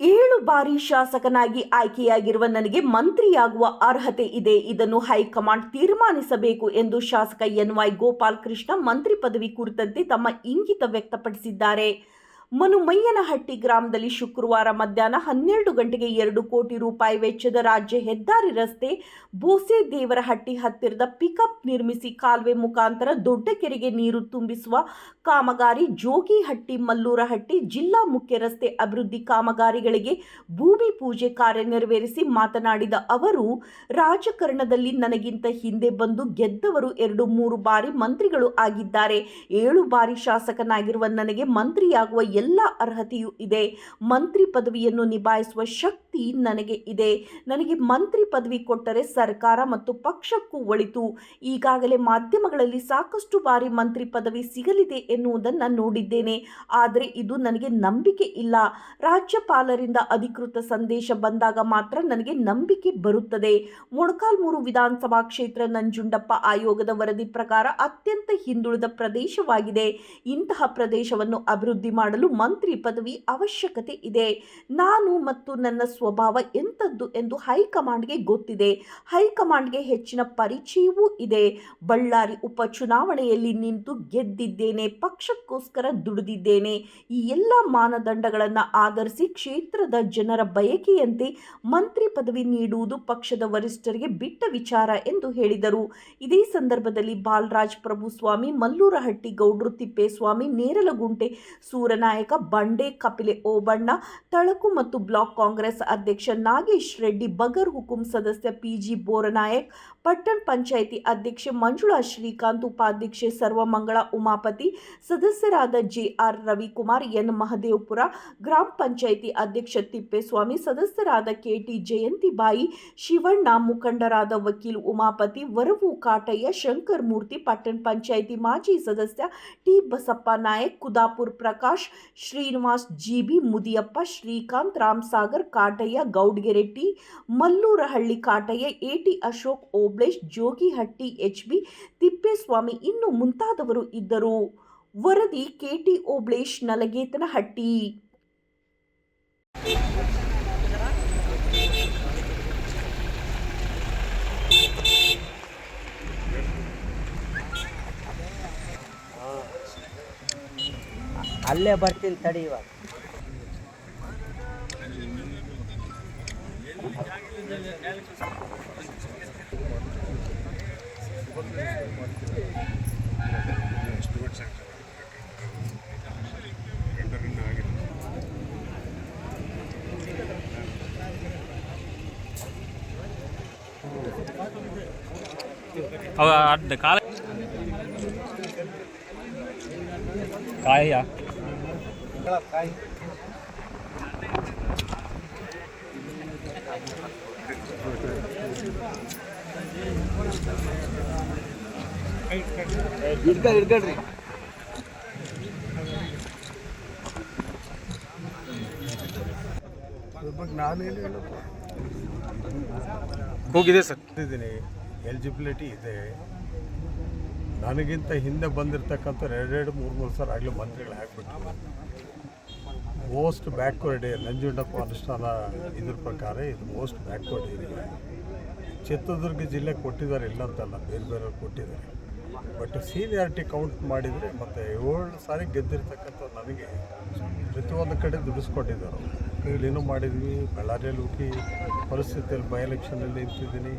ಏಳು ಬಾರಿ ಶಾಸಕನಾಗಿ ಆಯ್ಕೆಯಾಗಿರುವ ನನಗೆ ಮಂತ್ರಿಯಾಗುವ ಅರ್ಹತೆ ಇದೆ. ಇದನ್ನು ಹೈಕಮಾಂಡ್ ತೀರ್ಮಾನಿಸಬೇಕು ಎಂದು ಶಾಸಕ ಎನ್ವೈ ಗೋಪಾಲ್ ಕೃಷ್ಣ ಮಂತ್ರಿ ಪದವಿ ಕುರಿತಂತೆ ತಮ್ಮ ಇಂಗಿತ ವ್ಯಕ್ತಪಡಿಸಿದ್ದಾರೆ. ಮನುಮಯ್ಯನಹಟ್ಟಿ ಗ್ರಾಮದಲ್ಲಿ ಶುಕ್ರವಾರ ಮಧ್ಯಾಹ್ನ ಹನ್ನೆರಡು ಗಂಟೆಗೆ ಎರಡು ಕೋಟಿ ರೂಪಾಯಿ ವೆಚ್ಚದ ರಾಜ್ಯ ಹೆದ್ದಾರಿ ರಸ್ತೆ ಬೋಸೆ ದೇವರಹಟ್ಟಿ ಹತ್ತಿರದ ಪಿಕಪ್ ನಿರ್ಮಿಸಿ ಕಾಲುವೆ ಮುಖಾಂತರ ದೊಡ್ಡ ಕೆರೆಗೆ ನೀರು ತುಂಬಿಸುವ ಕಾಮಗಾರಿ ಜೋಗಿಹಟ್ಟಿ ಮಲ್ಲೂರಹಟ್ಟಿ ಜಿಲ್ಲಾ ಮುಖ್ಯ ರಸ್ತೆ ಅಭಿವೃದ್ಧಿ ಕಾಮಗಾರಿಗಳಿಗೆ ಭೂಮಿ ಪೂಜೆ ಕಾರ್ಯ ನೆರವೇರಿಸಿ ಮಾತನಾಡಿದ ಅವರು, ರಾಜಕಾರಣದಲ್ಲಿ ನನಗಿಂತ ಹಿಂದೆ ಬಂದು ಗೆದ್ದವರು ಎರಡು ಮೂರು ಬಾರಿ ಮಂತ್ರಿಗಳು ಆಗಿದ್ದಾರೆ. ಏಳು ಬಾರಿ ಶಾಸಕನಾಗಿರುವ ನನಗೆ ಮಂತ್ರಿಯಾಗುವ ಎಲ್ಲ ಅರ್ಹತೆಯೂ ಇದೆ. ಮಂತ್ರಿ ಪದವಿಯನ್ನು ನಿಭಾಯಿಸುವ ಶಕ್ತಿ ನನಗೆ ಇದೆ. ನನಗೆ ಮಂತ್ರಿ ಪದವಿ ಕೊಟ್ಟರೆ ಸರ್ಕಾರ ಮತ್ತು ಪಕ್ಷಕ್ಕೂ ಒಳಿತು. ಈಗಾಗಲೇ ಮಾಧ್ಯಮಗಳಲ್ಲಿ ಸಾಕಷ್ಟು ಬಾರಿ ಮಂತ್ರಿ ಪದವಿ ಸಿಗಲಿದೆ ಎನ್ನುವುದನ್ನು ನೋಡಿದ್ದೇನೆ. ಆದರೆ ಇದು ನನಗೆ ನಂಬಿಕೆ ಇಲ್ಲ. ರಾಜ್ಯಪಾಲರಿಂದ ಅಧಿಕೃತ ಸಂದೇಶ ಬಂದಾಗ ಮಾತ್ರ ನನಗೆ ನಂಬಿಕೆ ಬರುತ್ತದೆ. ಮೊಣಕಾಲ್ಮೂರು ವಿಧಾನಸಭಾ ಕ್ಷೇತ್ರ ನಂಜುಂಡಪ್ಪ ಆಯೋಗದ ವರದಿ ಪ್ರಕಾರ ಅತ್ಯಂತ ಹಿಂದುಳಿದ ಪ್ರದೇಶವಾಗಿದೆ. ಇಂತಹ ಪ್ರದೇಶವನ್ನು ಅಭಿವೃದ್ಧಿ ಮಾಡಲು ಮಂತ್ರಿ ಪದವಿ ಅವಶ್ಯಕತೆ ಇದೆ. ನಾನು ಮತ್ತು ನನ್ನ ಸ್ವಭಾವ ಎಂಥದ್ದು ಎಂದು ಹೈಕಮಾಂಡ್ಗೆ ಗೊತ್ತಿದೆ. ಹೈಕಮಾಂಡ್ಗೆ ಹೆಚ್ಚಿನ ಪರಿಚಯವೂ ಇದೆ. ಬಳ್ಳಾರಿ ಉಪಚುನಾವಣೆಯಲ್ಲಿ ನಿಂತು ಗೆದ್ದಿದ್ದೇನೆ, ಪಕ್ಷಕ್ಕೋಸ್ಕರ ದುಡಿದಿದ್ದೇನೆ. ಈ ಎಲ್ಲ ಮಾನದಂಡಗಳನ್ನು ಆಧರಿಸಿ ಕ್ಷೇತ್ರದ ಜನರ ಬಯಕೆಯಂತೆ ಮಂತ್ರಿ ಪದವಿ ನೀಡುವುದು ಪಕ್ಷದ ವರಿಷ್ಠರಿಗೆ ಬಿಟ್ಟ ವಿಚಾರ ಎಂದು ಹೇಳಿದರು. ಇದೇ ಸಂದರ್ಭದಲ್ಲಿ ಬಾಲರಾಜ್ ಪ್ರಭು ಸ್ವಾಮಿ ಮಲ್ಲೂರಹಟ್ಟಿ ಗೌಡ್ರು ತಿಪ್ಪೇಸ್ವಾಮಿ, ನೇರಲಗುಂಟೆ ಸೂರನಾಯಕ ಬಂಡೆ ಕಪಿಲೆ ಓಬಣ್ಣ ತಳಕು ಮತ್ತು ಬ್ಲಾಕ್ ಕಾಂಗ್ರೆಸ್ ಅಧ್ಯಕ್ಷ ನಾಗೇಶ್ ರೆಡ್ಡಿ ಬಗರ್ ಹುಕುಂ ಸದಸ್ಯ ಪಿಜಿ ಬೋರನಾಯಕ್ ಪಟ್ಟಣ ಪಂಚಾಯಿತಿ ಅಧ್ಯಕ್ಷೆ ಮಂಜುಳಾ ಶ್ರೀಕಾಂತ್ ಉಪಾಧ್ಯಕ್ಷೆ ಸರ್ವಮಂಗಳ ಉಮಾಪತಿ ಸದಸ್ಯರಾದ ಜೆಆರ್ ರವಿಕುಮಾರ್ ಎನ್ ಮಹದೇವಪುರ ಗ್ರಾಮ ಪಂಚಾಯಿತಿ ಅಧ್ಯಕ್ಷ ತಿಪ್ಪೇಸ್ವಾಮಿ ಸದಸ್ಯರಾದ ಕೆಟಿ ಜಯಂತಿಬಾಯಿ ಶಿವಣ್ಣ ಮುಖಂಡರಾದ ವಕೀಲ್ ಉಮಾಪತಿ ವರವು ಕಾಟಯ್ಯ ಶಂಕರ್ ಮೂರ್ತಿ ಪಟ್ಟಣ ಪಂಚಾಯಿತಿ ಮಾಜಿ ಸದಸ್ಯ T Basappa Nayak ಕುದಾಪುರ್ Prakash Srinivas, GB Mudiyappa, Srikanth, Ramsagar, Kataiah Goudgeretti Mallurahalli Kataiah, AT Ashok Oblesh Jogihatti H B Tippeswamy ಇನ್ನು ಮುಂತಾದವರು ಇದ್ದರು. ವರದಿ ಕೆ ಟಿ ಓಬ್ಳೇಶ್ ನಲಗೇತನಹಟ್ಟಿ. ಅಲ್ಲೇ ಬರ್ತೀನಿ ತಡಿ ಇವಾಗ. ಅವ ಕಾಲ ಕಾಯ ಹೇಳಪ್ಪ ಹೋಗಿದೆ ಸರ್. ಇದ್ದೀನಿ ಎಲಿಜಿಬಿಲಿಟಿ ಇದೆ. ನನಗಿಂತ ಹಿಂದೆ ಬಂದಿರತಕ್ಕಂಥ ಎರಡೆರಡು ಮೂರು ಮೂರು ಸಲ ಆಗಲೇ ಮಂತ್ರಿಗಳು ಹಾಕ್ಬಿಟ್ಟು ಮೋಸ್ಟ್ ಬ್ಯಾಕ್ವರ್ಡ್ ನಂಜುಂಡಪ್ಪ ಅನುಷ್ಠಾನ ಇದ್ರ ಪ್ರಕಾರ ಇದು ಮೋಸ್ಟ್ ಬ್ಯಾಕ್ವರ್ಡ್ ಏರಿಯಾ. ಚಿತ್ರದುರ್ಗ ಜಿಲ್ಲೆ ಕೊಟ್ಟಿದ್ದಾರೆ ಇಲ್ಲ ಅಂತಲ್ಲ ಬೇರೆ ಬೇರೆಯವ್ರು ಕೊಟ್ಟಿದ್ದಾರೆ. ಬಟ್ ಸೀನಿಯಾರಿಟಿ ಕೌಂಟ್ ಮಾಡಿದರೆ ಮತ್ತು ಏಳು ಸಾರಿ ಗೆದ್ದಿರ್ತಕ್ಕಂಥ ನನಗೆ ಪ್ರತಿಯೊಂದು ಕಡೆ ದುಡಿಸ್ಕೊಟ್ಟಿದ್ದಾರೆ ಇಲ್ಲೇನು ಮಾಡಿದ್ವಿ? ಬಳ್ಳಾರಿಯಲ್ಲಿ ಹೋಗಿ ಪರಿಸ್ಥಿತಿಯಲ್ಲಿ ಬೈ ಎಲೆಕ್ಷನಲ್ಲಿ ನಿಂತಿದ್ದೀನಿ.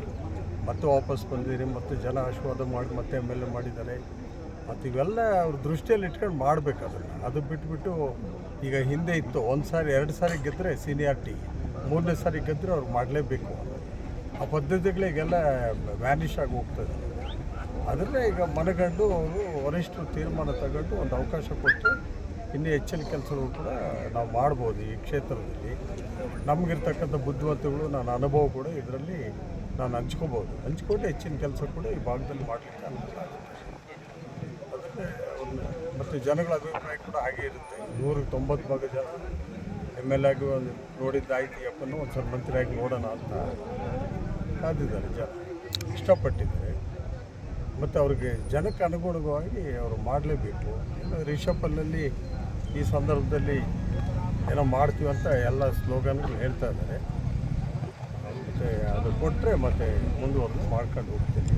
ಮತ್ತೆ ವಾಪಸ್ ಬಂದಿದ್ದೀನಿ. ಮತ್ತು ಜನ ಆಶೀರ್ವಾದ ಮಾಡಿ ಮತ್ತೆ ಎಂ ಎಲ್ ಎ ಮಾಡಿದ್ದಾರೆ. ಮತ್ತು ಇವೆಲ್ಲ ಅವ್ರ ದೃಷ್ಟಿಯಲ್ಲಿ ಇಟ್ಕೊಂಡು ಮಾಡಬೇಕು ಅದು ಬಿಟ್ಬಿಟ್ಟು ಈಗ ಹಿಂದೆ ಇತ್ತು, ಒಂದು ಸಾರಿ, ಎರಡು ಸಾರಿ ಗೆದ್ದರೆ ಸೀನಿಯಾರಿಟಿ, ಮೂರನೇ ಸಾರಿ ಗೆದ್ದರೆ ಅವ್ರು ಮಾಡಲೇಬೇಕು. ಆ ಪದ್ಧತಿಗಳಿಗೆಲ್ಲ ವ್ಯಾನಿಷ್ ಆಗಿ ಹೋಗ್ತದೆ ಅದನ್ನೇ ಈಗ ಮನಗಂಡು ಅವರು ವರಿಷ್ಠರು ತೀರ್ಮಾನ ತಗೊಂಡು ಒಂದು ಅವಕಾಶ ಕೊಟ್ಟು ಇನ್ನೂ ಹೆಚ್ಚಿನ ಕೆಲಸಗಳು ಕೂಡ ನಾವು ಮಾಡ್ಬೋದು ಈ ಕ್ಷೇತ್ರದಲ್ಲಿ. ನಮಗಿರ್ತಕ್ಕಂಥ ಬುದ್ಧಿವಂತಗಳು ನನ್ನ ಅನುಭವ ಕೂಡ ಇದರಲ್ಲಿ ನಾನು ಹಂಚ್ಕೋಬೋದು. ಹಂಚ್ಕೊಂಡು ಹೆಚ್ಚಿನ ಕೆಲಸ ಕೂಡ ಈ ಭಾಗದಲ್ಲಿ ಮಾಡಲಿಕ್ಕೆ ಅನುಕೂಲ ಮತ್ತು ಜನಗಳ ಅಭಿಪ್ರಾಯ ಕೂಡ ಹಾಗೆ ಇರುತ್ತೆ. ನೂರಕ್ಕೆ ತೊಂಬತ್ತು ಭಾಗ ಜನ ಎಂ ಎಲ್ ಆಗಿ ಒಂದು ನೋಡಿದ್ದಾಯ್ತು ಯಪ್ಪನ್ನು ಒಂದು ಸ್ವಲ್ಪ ಮಂತ್ರಿಯಾಗಿ ನೋಡೋಣ ಅಂತ ಕಾದಿದ್ದಾರೆ ಜನ. ಇಷ್ಟಪಟ್ಟಿದ್ದಾರೆ. ಮತ್ತು ಅವ್ರಿಗೆ ಜನಕ್ಕೆ ಅನುಗುಣವಾಗಿ ಅವರು ಮಾಡಲೇಬೇಕು. ರಿಷಪ್ಪಲ್ಲಲ್ಲಿ ಈ ಸಂದರ್ಭದಲ್ಲಿ ಏನೋ ಮಾಡ್ತೀವಿ ಅಂತ ಎಲ್ಲ ಸ್ಲೋಗನ್ಗಳು ಹೇಳ್ತಾ ಇದ್ದಾರೆ. ಮತ್ತು ಅದು ಕೊಟ್ಟರೆ ಮತ್ತೆ ಮುಂದುವರೆದು ಮಾಡ್ಕೊಂಡು ಹೋಗ್ತೀನಿ.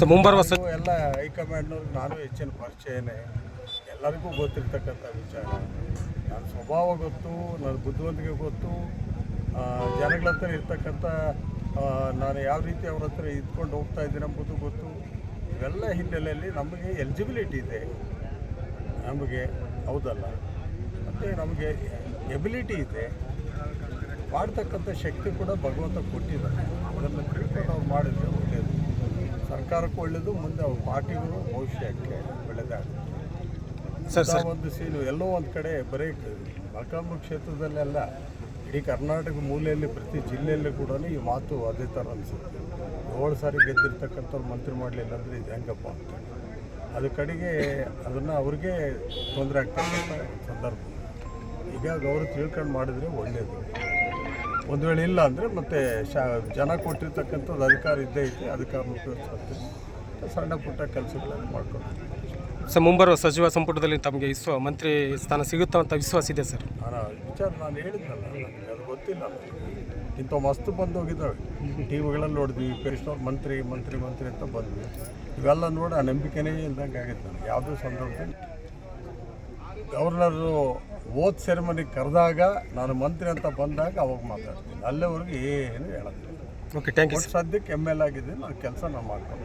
ಸೊ ಮುಂಬರುವ ಎಲ್ಲ ಹೈಕಮಾಂಡ್ನವ್ರಿಗೆ ನಾನು ಹೆಚ್ಚಿನ ಪರಿಚಯನೇ. ಎಲ್ಲರಿಗೂ ಗೊತ್ತಿರ್ತಕ್ಕಂಥ ವಿಚಾರ. ನನ್ನ ಸ್ವಭಾವ ಗೊತ್ತು ನನ್ನ ಬುದ್ಧಿವಂತಿಕೆ ಗೊತ್ತು. ಜನಗಳ ಹತ್ರ ಇರ್ತಕ್ಕಂಥ ನಾನು ಯಾವ ರೀತಿ ಅವ್ರ ಹತ್ರ ಇದ್ಕೊಂಡು ಹೋಗ್ತಾ ಇದ್ದೀನಿ ಎಂಬುದು ಗೊತ್ತು. ಇವೆಲ್ಲ ಹಿನ್ನೆಲೆಯಲ್ಲಿ ನಮಗೆ ಎಲಿಜಿಬಿಲಿಟಿ ಇದೆ. ನಮಗೆ, ಹೌದಲ್ಲ? ಮತ್ತು ನಮಗೆ ಎಬಿಲಿಟಿ ಇದೆ. ಮಾಡ್ತಕ್ಕಂಥ ಶಕ್ತಿ ಕೂಡ ಭಗವಂತ ಕೊಟ್ಟಿದ್ದಾನೆ ಅದನ್ನು ತಿಳ್ಕೊಂಡು ಅವ್ರು ಮಾಡಿದ್ರೆ ಒಳ್ಳೆಯದು ಸರ್ಕಾರಕ್ಕೂ ಒಳ್ಳೆಯದು ಮುಂದೆ ಅವ್ರ ಪಾರ್ಟಿಗೂ ಭವಿಷ್ಯಕ್ಕೆ ಒಳ್ಳೆಯದಾಗುತ್ತೆ ಸರ್ ಒಂದು ಸೀನು ಎಲ್ಲೋ ಒಂದು ಕಡೆ ಬರೀ ಮಲ್ಕಾಂಬ ಕ್ಷೇತ್ರದಲ್ಲೆಲ್ಲ ಇಡೀ ಕರ್ನಾಟಕ ಮೂಲೆಯಲ್ಲಿ ಪ್ರತಿ ಜಿಲ್ಲೆಯಲ್ಲೂ ಕೂಡ ಈ ಮಾತು ಅದೇ ಥರ ಅನಿಸುತ್ತೆ. ಏಳು ಸಾರಿ ಗೆದ್ದಿರ್ತಕ್ಕಂಥವ್ರು ಮಂತ್ರಿ ಮಾಡಲಿಲ್ಲ ಅಂದರೆ ಇದು ಹೆಂಗಪ್ಪ ಅಂತ. ಅದು ಕಡೆಗೆ ಅದನ್ನು ಅವ್ರಿಗೆ ತೊಂದರೆ ಆಗ್ತಕ್ಕಂಥ ಸಂದರ್ಭ. ಈಗ ಅವರು ತಿಳ್ಕೊಂಡು ಮಾಡಿದರೆ ಒಳ್ಳೆಯದು ಒಂದು ವೇಳೆ ಇಲ್ಲ ಅಂದರೆ ಮತ್ತೆ ಶಾ, ಜನ ಕೊಟ್ಟಿರ್ತಕ್ಕಂಥದ್ದು ಅಧಿಕಾರ ಇದ್ದೇ ಐತೆ ಅಧಿಕಾರ ಮುಖ್ಯ ಸಣ್ಣ ಪುಟ್ಟ ಕೆಲಸಗಳನ್ನು ಮಾಡ್ಕೊಂಡು ಸರ್ ಮುಂಬರುವ ಸಚಿವ ಸಂಪುಟದಲ್ಲಿ ತಮಗೆ ವಿಶ್ವ ಮಂತ್ರಿ ಸ್ಥಾನ ಸಿಗುತ್ತಾ ಅಂತ ವಿಶ್ವಾಸ ಇದೆ ಸರ್. ವಿಚಾರ ನಾನು ಹೇಳಿದ್ನಲ್ಲ ನನಗೆ ಅದು ಗೊತ್ತಿಲ್ಲ. ಇಂಥ ಮಸ್ತು ಬಂದು ಹೋಗಿದ್ದಾವೆ. ಟಿ ವಿಗಳಲ್ಲಿ ನೋಡಿದ್ವಿ ಪೇರಿಸ್ನವ್ರು ಮಂತ್ರಿ ಮಂತ್ರಿ ಮಂತ್ರಿ ಅಂತ ಬಂದ್ವಿ. ಇವೆಲ್ಲ ನೋಡಿ ಆ ನಂಬಿಕೆನೇ ಇಲ್ದಂಗೆ ಆಗಿತ್ತು ನನಗೆ. ಯಾವುದೋ ಸಂದರ್ಭದಲ್ಲಿ ಗವರ್ನರು ಓದ್ ಸೆರೆಮನಿಗೆ ಕರೆದಾಗ ನಾನು ಮಂತ್ರಿ ಅಂತ ಬಂದಾಗ ಅವಾಗ ಮಾತಾಡ್ತೀನಿ. ಅಲ್ಲಿವರೆಗೂ ಏನು ಹೇಳೋದಿಲ್ಲ. ಓಕೆ ಥ್ಯಾಂಕ್ ಯು ಸದ್ಯಕ್ಕೆ ಎಂ ಎಲ್ ಆಗಿದ್ದೀನಿ ನಾನು ಕೆಲಸ ನಾನು ಮಾಡ್ಕೊಂಡು